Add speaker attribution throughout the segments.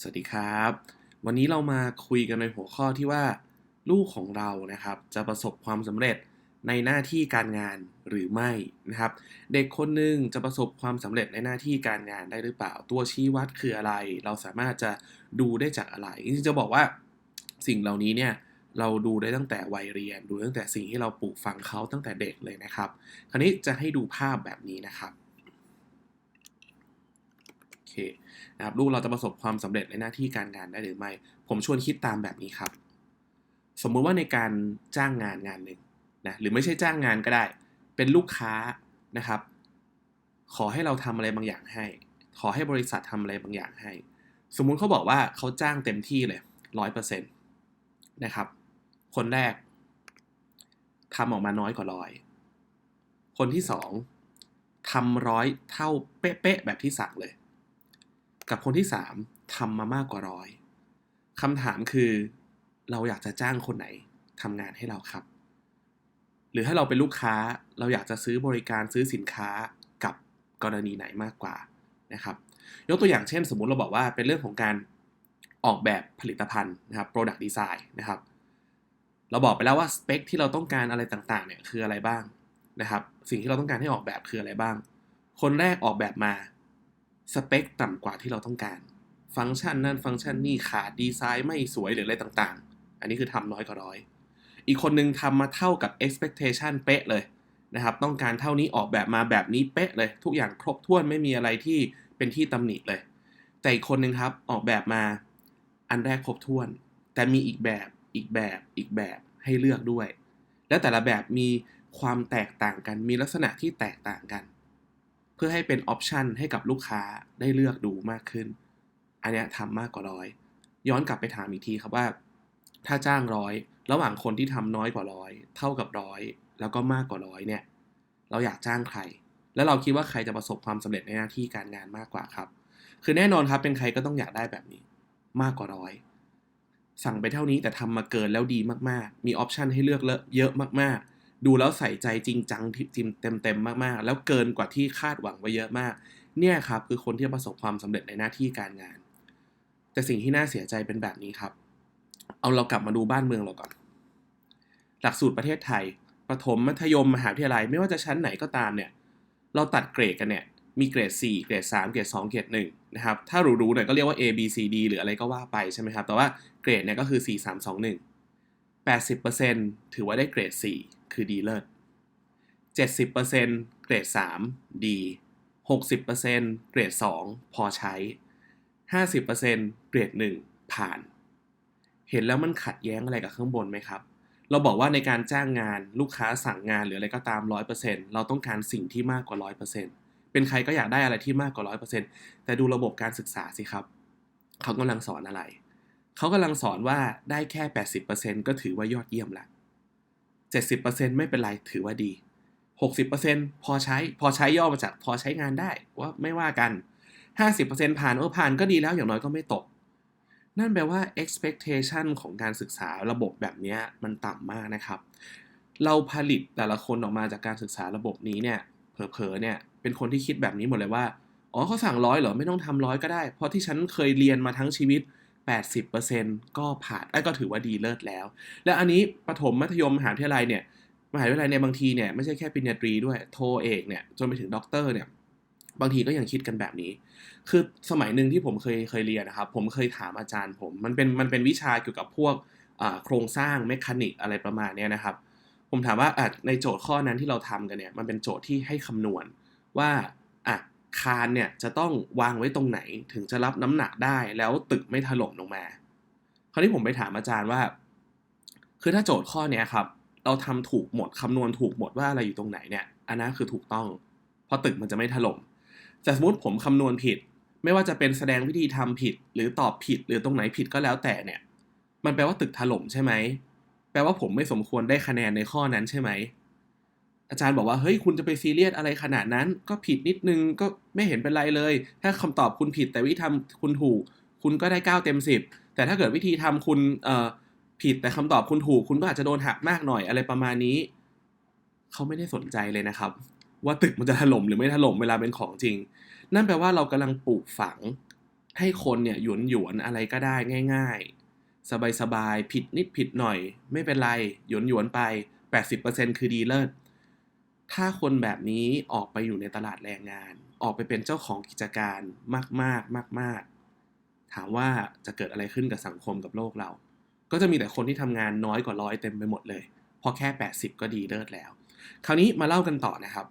Speaker 1: สวัสดีครับ วันนี้เรามาคุยกันในหัวข้อที่ว่า ลูกของเรานะครับ จะประสบความสำเร็จในหน้าที่การงานหรือไม่นะครับ เด็กคนหนึ่งจะประสบความสำเร็จในหน้าที่การงานได้หรือเปล่า ตัวชี้วัดคืออะไร เราสามารถจะดูได้จากอะไรจริงๆจะบอกว่าสิ่งเหล่านี้เนี่ยเราดูได้ตั้งแต่วัยเรียน ดูตั้งแต่สิ่งที่เราปลูกฝังเขาตั้งแต่เด็กเลยนะครับ คราวนี้จะให้ดูภาพแบบนี้นะครับ เคนะครับลูกเราจะประสบความสำเร็จในหน้าที่การงานได้หรือไม่ ผมชวนคิดตามแบบนี้ครับ สมมุติว่าในการจ้างงานงานหนึ่งนะหรือไม่ใช่จ้างงานก็ได้ เป็นลูกค้านะครับ ขอให้เราทำอะไรบางอย่างให้ ขอให้บริษัททำอะไรบางอย่างให้ สมมุติเขาบอกว่าเขาจ้างเต็มที่เลยร้อยเปอร์เซ็นต์นะครับ คนแรกทำออกมาน้อยกว่าร้อย คนที่สองทำร้อยเท่าเป๊ะๆแบบที่สั่งเลย กับคนที่3ทำมามากกว่าร้อยคำถามคือเราอยากจะจ้างคนไหนทำงานให้เราครับ หรือถ้าเราเป็นลูกค้าเราอยากจะซื้อบริการซื้อสินค้ากับกรณีไหนมากกว่านะครับ ยกตัวอย่างเช่น สมมุติเราบอกว่าเป็นเรื่องของการออกแบบผลิตภัณฑ์นะครับ product design นะครับ เราบอกไปแล้วว่าสเปคที่เราต้องการอะไรต่างๆเนี่ยคืออะไรบ้างนะครับ สิ่งที่เราต้องการให้ออกแบบคืออะไรบ้าง คนแรกออกแบบมา สเปคต่ำกว่าที่เราต้องการ ฟังก์ชันนั่นฟังก์ชันนี่ขาดดีไซน์ไม่สวยหรืออะไรต่างๆ อันนี้คือทำน้อยกว่าร้อย อีกคนนึงทำมาเท่ากับ expectation เป๊ะเลยนะครับ ต้องการเท่านี้ออกแบบมาแบบนี้เป๊ะเลย ทุกอย่างครบถ้วนไม่มีอะไรที่เป็นที่ตำหนิเลย แต่อีกคนนึงครับออกแบบมาอันแรกครบถ้วน แต่มีอีกแบบอีกแบบอีกแบบให้เลือกด้วย และแต่ละแบบมีความแตกต่างกันมีลักษณะที่แตกต่างกัน พื่อให้เป็นออปชันให้กับลูกค้าได้เลือกดูมากขึ้น อันนี้ทำมากกว่าร้อย ย้อนกลับไปถามอีกทีครับว่า ถ้าจ้างร้อยระหว่างคนที่ทำน้อยกว่าร้อยเท่ากับร้อยแล้วก็มากกว่าร้อยเนี่ย เราอยากจ้างใคร แล้วเราคิดว่าใครจะประสบความสำเร็จในหน้าที่การงานมากกว่าครับ คือแน่นอนครับเป็นใครก็ต้องอยากได้แบบนี้ มากกว่าร้อยสั่งไปเท่านี้แต่ทำมาเกินแล้วดีมากๆ มีออปชันให้เลือกเยอะมากๆ ดูแล้วใส่ใจจริงจังจริงเต็มๆมากๆ แล้วเกินกว่าที่คาดหวังไว้เยอะมาก เนี่ยครับคือคนที่ประสบความสำเร็จในหน้าที่การงาน แต่สิ่งที่น่าเสียใจเป็นแบบนี้ครับ เอาเรากลับมาดูบ้านเมืองเราก่อน หลักสูตรประเทศไทยประถมมัธยมมหาวิทยาลัยไม่ว่าจะชั้นไหนก็ตามเนี่ย เราตัดเกรดกันเนี่ยมีเกรด 4 เกรด 3 เกรด 2 เกรด1นะครับ ถ้ารู้ๆหน่อยก็เรียกว่า A B C D หรืออะไรก็ว่าไปใช่ไหมครับ แต่ว่าเกรดเนี่ยก็คือ 4 3 2 1 80%ถือว่าได้เกรด 4 คือดีเลิศ70%เกรด 3 ดี 60%เกรด 2 พอใช้ 50%เกรด 1 ผ่าน เห็นแล้วมันขัดแย้งอะไรกับข้างบนไหมครับ เราบอกว่าในการจ้างงานลูกค้าสั่งงานหรืออะไรก็ตาม 100%เราต้องการสิ่งที่มากกว่า 100%เป็นใครก็อยากได้อะไรที่มากกว่า 100%แต่ดูระบบการศึกษาสิครับ เขากำลังสอนอะไร เขากำลังสอนว่าได้แค่ 80%ก็ถือว่ายอดเยี่ยมละ 70%ไม่เป็นไรถือว่าดี 60%พอใช้พอใช้ย่อมาจากพอใช้งานได้ว่าไม่ว่ากัน 50%ผ่านเออผ่านก็ดีแล้วอย่างน้อยก็ไม่ตก นั่นแปลว่า expectation ของการศึกษาระบบแบบนี้มันต่ำมากนะครับ เราผลิตแต่ละคนออกมาจากการศึกษาระบบนี้เนี่ยเผลอๆเนี่ยเป็นคนที่คิดแบบนี้หมดเลยว่าอ๋อเขาสั่งร้อยเหรอไม่ต้องทำร้อยก็ได้ เพราะที่ฉันเคยเรียนมาทั้งชีวิต 80%ก็ผ่านไอ้ก็ถือว่าดีเลิศแล้ว และอันนี้ประถมมัธยมมหาวิทยาลัยเนี่ยมหาวิทยาลัยในบางทีเนี่ยไม่ใช่แค่ปริญญาตรีด้วยโทเอกเนี่ยจนไปถึงด็อกเตอร์เนี่ยบางทีก็ยังคิดกันแบบนี้ คือสมัยหนึ่งที่ผมเคยเคยเรียนนะครับ ผมเคยถามอาจารย์ผม มันเป็นมันเป็นวิชาเกี่ยวกับพวกโครงสร้างเมคานิกอะไรประมาณนี้นะครับ ผมถามว่าในโจทย์ข้อนั้นที่เราทำกันเนี่ยมันเป็นโจทย์ที่ให้คำนวณว่า คานเนี่ยจะต้องวางไว้ตรงไหนถึงจะรับน้ำหนักได้แล้วตึกไม่ถล่มลงมา คราวนี้ผมไปถามอาจารย์ว่า คือถ้าโจทย์ข้อเนี้ยครับ เราทำถูกหมดคำนวณถูกหมดว่าอะไรอยู่ตรงไหนเนี่ยอันนั้นคือถูกต้อง เพราะตึกมันจะไม่ถล่มแต่สมมติผมคำนวณผิด ไม่ว่าจะเป็นแสดงวิธีทำผิด หรือตอบผิดหรือตรงไหนผิดก็แล้วแต่เนี่ย มันแปลว่าตึกถล่มใช่ไหมแปลว่าผมไม่สมควรได้คะแนนในข้อนั้นใช่ไหม อาจารย์บอกว่าเฮ้ยคุณจะไปซีเรียสอะไรขนาดนั้น ก็ผิดนิดนึงก็ไม่เห็นเป็นไรเลย ถ้าคำตอบคุณผิดแต่วิธีทำคุณถูก คุณก็ได้เก้าเต็มสิบแต่ถ้าเกิดวิธีทำคุณเอ่อผิดแต่คำตอบคุณถูก คุณก็อาจจะโดนหักมากหน่อยอะไรประมาณนี้ เขาไม่ได้สนใจเลยนะครับ ว่าตึกมันจะถล่มหรือไม่ถล่มเวลาเป็นของจริง นั่นแปลว่าเรากำลังปลูกฝัง ให้คนเนี่ยหยวนหยวนอะไรก็ได้ง่าย ๆ สบายๆผิดนิดผิดหน่อย ไม่เป็นไรหยวนหยวนไป 80%คือดีเลิศ ถ้าคนแบบนี้ออกไปอยู่ในตลาดแรงงาน ออกไปเป็นเจ้าของกิจการมากๆมากๆ ถามว่าจะเกิดอะไรขึ้นกับสังคมกับโลกเรา ก็จะมีแต่คนที่ทำงานน้อยกว่าร้อยเต็มไปหมดเลยพราะแค่ 80 ก็ดีเลิศแล้ว คราวนี้มาเล่ากันต่อนะครับ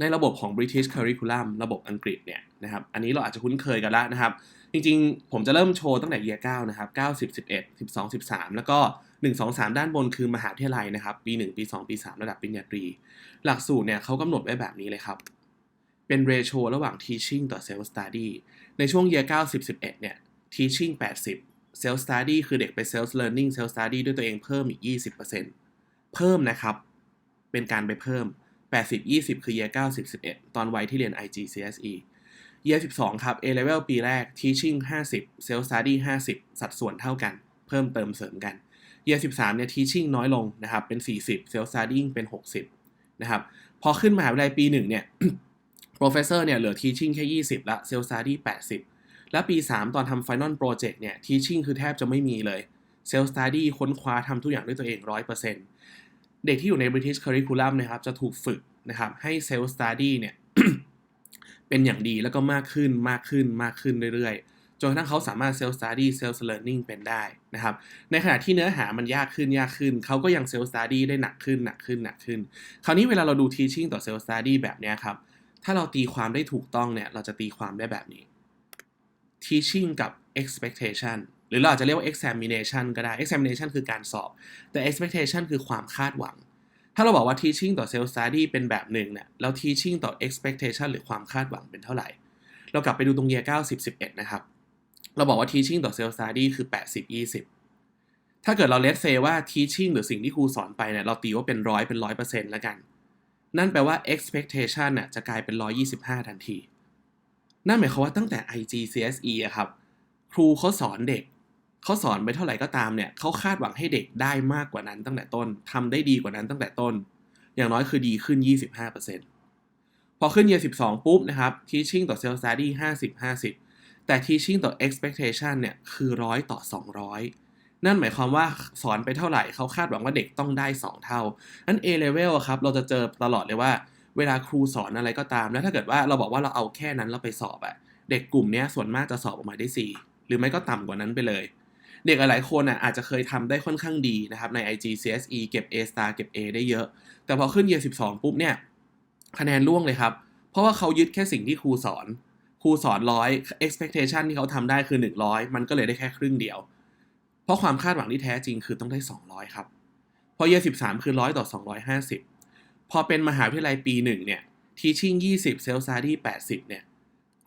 Speaker 1: ในระบบของ British Curriculum ระบบอังกฤษเนี่ยนะครับ อันนี้เราอาจจะคุ้นเคยกันแล้วนะครับ จริงๆ ผมจะเริ่มโชว์ตั้งแต่ year 9นะครับ 9 10 11 12 13 แล้วก็ 1 2 3 ด้านบนคือมหาวิทยาลัยนะครับ ปี 1 ปี 2 ปี 3 ระดับปริญญาตรี หลักสูตรเนี่ยเขากำหนดไว้แบบนี้เลยครับ เป็น ratio ระหว่าง teaching ต่อ self study ในช่วง year 9 10 11 เนี่ย teaching 80 self study คือเด็กไป self learning self study ด้วยตัวเองเพิ่มอีก 20%เพิ่มนะครับ เป็นการไปเพิ่ม 80 20 คือ year 9 10 11 ตอนวัยที่เรียน IGCSE year 12 ครับ A level ปีแรก teaching 50 self study 50 สัดส่วนเท่ากัน เพิ่มเติมเสริมกัน year 13เนี่ย teaching น้อยลงนะครับเป็น 40 self study เป็น 60นะครับพอขึ้นมหาวิทยาลัยปี 1 เนี่ย professor เนี่ยเหลือ teaching แค่ 20 ละ self study 80 แล้วปี 3 ตอนทำ final project เนี่ย teaching คือแทบจะไม่มีเลย self study ค้นคว้าทำทุกอย่างด้วยตัวเอง 100%เด็กที่อยู่ใน British Curriculum นะครับจะถูกฝึกนะครับให้ self study เนี่ยเป็นอย่างดีแล้วก็มากขึ้นมากขึ้นมากขึ้นเรื่อยๆ จนกระทั่งเขาสามารถ self study self learning เป็นได้นะครับ ในขณะที่เนื้อหามันยากขึ้นยากขึ้น เขาก็ยัง self study ได้หนักขึ้นหนักขึ้นหนักขึ้น คราวนี้เวลาเราดู teaching ต่อ self study แบบนี้ครับ ถ้าเราตีความได้ถูกต้องเนี่ย เราจะตีความได้แบบนี้ teaching กับ expectation หรือเราอาจจะเรียกว่า examination ก็ได้ examination คือการสอบ แต่ expectation คือความคาดหวัง ถ้าเราบอกว่า teaching ต่อ self study เป็นแบบหนึ่งเนี่ย แล้ว teaching ต่อ expectation หรือความคาดหวังเป็นเท่าไหร่ เรากลับไปดูตรง year 9 10 11 นะครับ เราบอกว่า teaching ต่อ self study คือ 80 20 ถ้าเกิดเราเล s เซว่า teaching หรือสิ่งที่ครูสอนไปเนี่ยเราตีว่าเป็นร้อยเป็นร้อยเปอร์เซ็นต์แล้วกัน นั่นแปลว่า expectation น่ะจะกลายเป็น 125 ทันที นั่นหมายความว่าตั้งแต่ IGCSE อะครับ ครูเขาสอนเด็กเขาสอนไปเท่าไหร่ก็ตามเนี่ยเขาคาดหวังให้เด็กได้มากกว่านั้นตั้งแต่ต้นทำได้ดีกว่านั้นตั้งแต่ต้น อย่างน้อยคือดีขึ้น 25%พอขึ้น year 12 ปุ๊บนะครับ teaching ต่อ self study 50 50 แต่ teaching ต่อ expectation เนี่ย คือร้อยต่อ 200 นั่นหมายความว่าสอนไปเท่าไหร่เขาคาดหวังว่าเด็กต้องได้ 2 เท่านั้น A level ครับ เราจะเจอตลอดเลยว่า เวลาครูสอนอะไรก็ตาม แล้วถ้าเกิดว่าเราบอกว่าเราเอาแค่นั้นเราไปสอบอะเด็กกลุ่มนี้ส่วนมากจะสอบออกมาได้ 4 หรือไม่ก็ต่ำกว่านั้นไปเลย เด็กหลายคนอะอาจจะเคยทำได้ค่อนข้างดีนะครับใน IGCSE เก็บ A star เก็บ A ได้เยอะ แต่พอขึ้น year 12 ปุ๊บเนี่ยคะแนนร่วงเลยครับ เพราะว่าเขายึดแค่สิ่งที่ครูสอน รูสอนร้อย expectation ที่เขาทำได้คือ 100 มันก็เลยได้แค่ครึ่งเดียว เพราะความคาดหวังที่แท้จริงคือต้องได้ 200 ครับ พอ year 13 คือ 100 ต่อ 250 พอเป็นมหาวิทยาลัยปี1เนี่ย teaching 20 self study 80 เนี่ย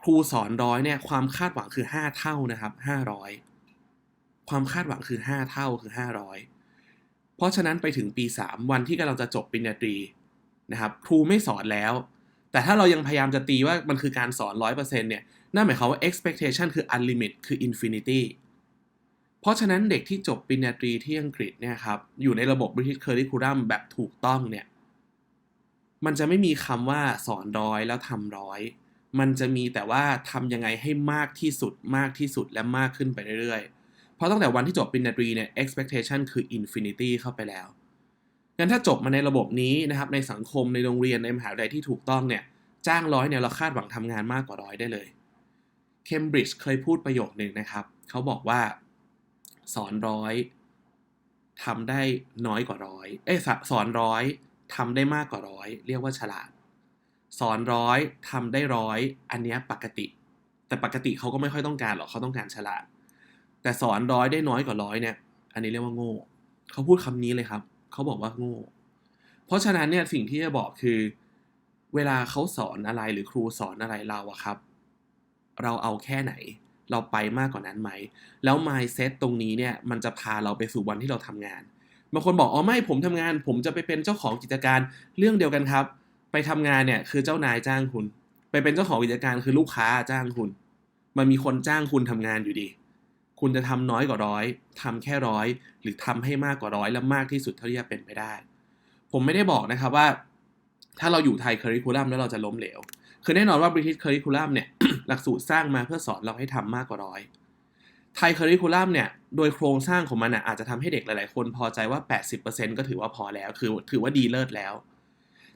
Speaker 1: ครูสอนร้อยเนี่ยความคาดหวังคือ 5 เท่านะครับ 500 ความคาดหวังคือ 5 เท่าคือ 500 เพราะฉะนั้นไปถึงปี 3 วันที่กำลังจะจบปริญญาตรีนะครับ ครูไม่สอนแล้ว แต่ถ้าเรายังพยายามจะตีว่ามันคือการสอน 100%เนี่ยนั่นหมายความว่า expectation คือ unlimit คือ infinity เพราะฉะนั้นเด็กที่จบปริญญาตรีที่อังกฤษเนี่ยครับอยู่ในระบบ British Curriculum แบบถูกต้องเนี่ยมันจะไม่มีคำว่าสอนร้อยแล้วทำร้อยมันจะมีแต่ว่าทำยังไงให้มากที่สุดมากที่สุดและมากขึ้นไปเรื่อยๆ เพราะตั้งแต่วันที่จบปริญญาตรีเนี่ย expectation คือ infinity เข้าไปแล้ว งั้นถ้าจบมาในระบบนี้นะครับในสังคมในโรงเรียนในมหาวิทยาลัยที่ถูกต้องเนี่ยจ้างร้อยเนี่ยเราคาดหวังทำงานมากกว่าร้อยได้เลยเคมบริดจ์เคยพูดประโยคหนึ่งนะครับ เขาบอกว่าสอนร้อยทำได้น้อยกว่าร้อยเอ้ยสสอนร้อยทำได้มากกว่าร้อยเรียกว่าฉลาด สอนร้อยทำได้ร้อยอันเนี้ยปกติ แต่ปกติเขาก็ไม่ค่อยต้องการหรอกเขาต้องการฉลาด แต่สอนร้อยได้น้อยกว่าร้อยเนี่ย อันนี้เรียกว่าโง่เขาพูดคำนี้เลยครับ เขาบอกว่าโง่ เพราะฉะนั้นเนี่ยสิ่งที่จะบอกคือ เวลาเขาสอนอะไรหรือครูสอนอะไรเราอะครับ เราเอาแค่ไหน เราไปมากกว่านั้นไหม แล้ว mindset ตรงนี้เนี่ยมันจะพาเราไปสู่วันที่เราทำงานบางคนบอกอ๋อไม่ผมทำงาน ผมจะไปเป็นเจ้าของกิจการเรื่องเดียวกันครับ ไปทำงานเนี่ยคือเจ้านายจ้างคุณ ไปเป็นเจ้าของกิจการคือลูกค้าจ้างคุณ มันมีคนจ้างคุณทำงานอยู่ดี คุณจะทำน้อยกว่าร้อยทำแค่ร้อยหรือทำให้มากกว่าร้อยและมากที่สุดเท่าที่จะเป็นไปได้ ผมไม่ได้บอกนะครับว่า ถ้าเราอยู่ไทยคริคูลัมแล้วเราจะล้มเหลว คือแน่นอนว่า British Curriculum เนี่ยหลักสูตรสร้างมาเพื่อสอนเราให้ทำมากกว่าร้อยไทย Curriculum เนี่ยโดยโครงสร้างของมันอะอาจจะทำให้เด็กหลาย ๆ คนพอใจว่า 80%ก็ถือว่าพอแล้ว คือถือว่าดีเลิศแล้ว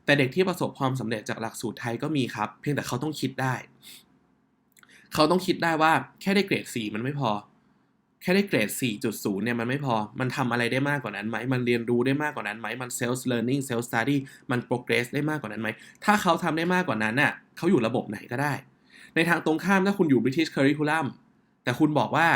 Speaker 1: แต่เด็กที่ประสบความสำเร็จจากหลักสูตรไทยก็มีครับ เพียงแต่เขาต้องคิดได้ เขาต้องคิดได้ว่าแค่ได้เกรด 4 มันไม่พอ แค่ได้เกรด 4.0 เนี่ยมันไม่พอ มันทำอะไรได้มากกว่านั้นไหม มันเรียนรู้ได้มากกว่านั้นไหม มัน self learning self study มัน progress ได้มากกว่านั้นไหม ถ้าเขาทำได้มากกว่านั้นน่ะเขาอยู่ระบบไหนก็ได้ ในทางตรงข้ามถ้าคุณอยู่ British Curriculum แต่คุณบอกว่า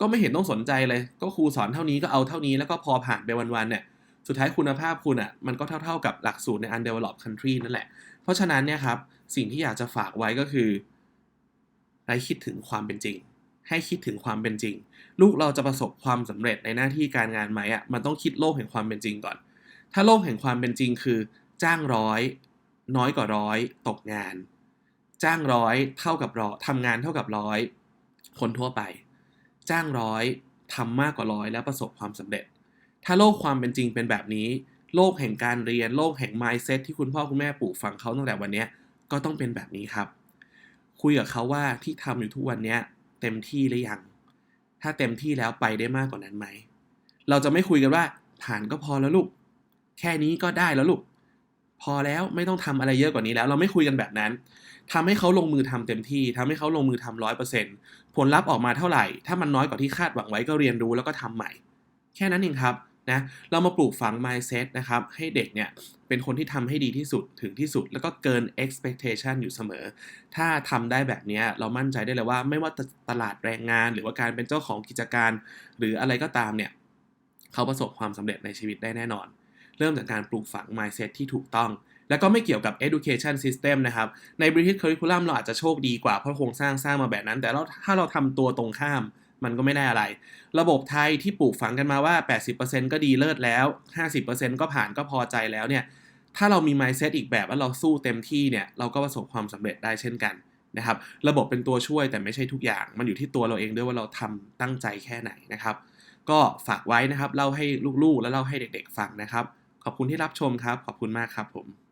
Speaker 1: ก็ไม่เห็นต้องสนใจเลย ก็ครูสอนเท่านี้ก็เอาเท่านี้แล้วก็พอผ่านไปวันๆเนี่ย สุดท้ายคุณภาพคุณอะมันก็เท่าๆกับหลักสูตรใน undeveloped country นั่นแหละ เพราะฉะนั้นเนี่ยครับสิ่งที่อยากจะฝากไว้ก็คือให้คิดถึงความเป็นจริง ให้คิดถึงความเป็นจริง ลูกเราจะประสบความสำเร็จในหน้าที่การงานไหมอะมันต้องคิดโลกแห่งความเป็นจริงก่อน ถ้าโลกแห่งความเป็นจริงคือ จ้างร้อย น้อยกว่าร้อยตกงาน จ้างร้อยเท่ากับร้อยทำงานเท่ากับร้อยคนทั่วไป จ้างร้อยทำมากกว่าร้อยแล้วประสบความสำเร็จ ถ้าโลกความเป็นจริงเป็นแบบนี้ โลกแห่งการเรียน โลกแห่ง mindset ที่คุณพ่อคุณแม่ปลูกฝังเขาตั้งแต่วันนี้ก็ต้องเป็นแบบนี้ครับ คุยกับเขาว่าที่ทำอยู่ทุกวันเนี้ เต็มที่หรือยัง ถ้าเต็มที่แล้วไปได้มากกว่านั้นไหม เราจะไม่คุยกันว่าผ่านก็พอแล้วลูก แค่นี้ก็ได้แล้วลูก พอแล้วไม่ต้องทำอะไรเยอะกว่านี้แล้ว เราไม่คุยกันแบบนั้นทำให้เขาลงมือทำเต็มที่ทำให้เขาลงมือทำร้อยเปอร์เซ็นต์ผลลัพธ์ออกมาเท่าไหร่ ถ้ามันน้อยกว่าที่คาดหวังไว้ก็เรียนรู้แล้วก็ทำใหม่ แค่นั้นเองครับ นะเรามาปลูกฝัง mindset นะครับ ให้เด็กเนี่ยเป็นคนที่ทำให้ดีที่สุดถึงที่สุด แล้วก็เกิน expectation อยู่เสมอ ถ้าทำได้แบบนี้เรามั่นใจได้เลยว่า ไม่ว่าตลาดแรงงาน หรือว่าการเป็นเจ้าของกิจการ หรืออะไรก็ตามเนี่ยเขาประสบความสำเร็จในชีวิตได้แน่นอน เริ่มจากการปลูกฝัง mindset ที่ถูกต้องแล้วก็ไม่เกี่ยวกับ education system นะครับ ใน British Curriculum เราอาจจะโชคดีกว่าเพราะโครงสร้างสร้างมาแบบนั้น แต่เราถ้าเราทำตัวตรงข้าม มันก็ไม่ได้อะไร ระบบไทยที่ปลูกฝังกันมาว่า 80%ก็ดีเลิศแล้ว 50%ก็ผ่านก็พอใจแล้วเนี่ย ถ้าเรามี mindset อีกแบบว่าเราสู้เต็มที่เนี่ย เราก็ประสบความสำเร็จได้เช่นกันนะครับ ระบบเป็นตัวช่วยแต่ไม่ใช่ทุกอย่าง มันอยู่ที่ตัวเราเองด้วยว่าเราทำตั้งใจแค่ไหนนะครับ ก็ฝากไว้นะครับ เล่าให้ลูกๆ และเล่าให้เด็กๆฟังนะครับ ขอบคุณที่รับชมครับ ขอบคุณมากครับผม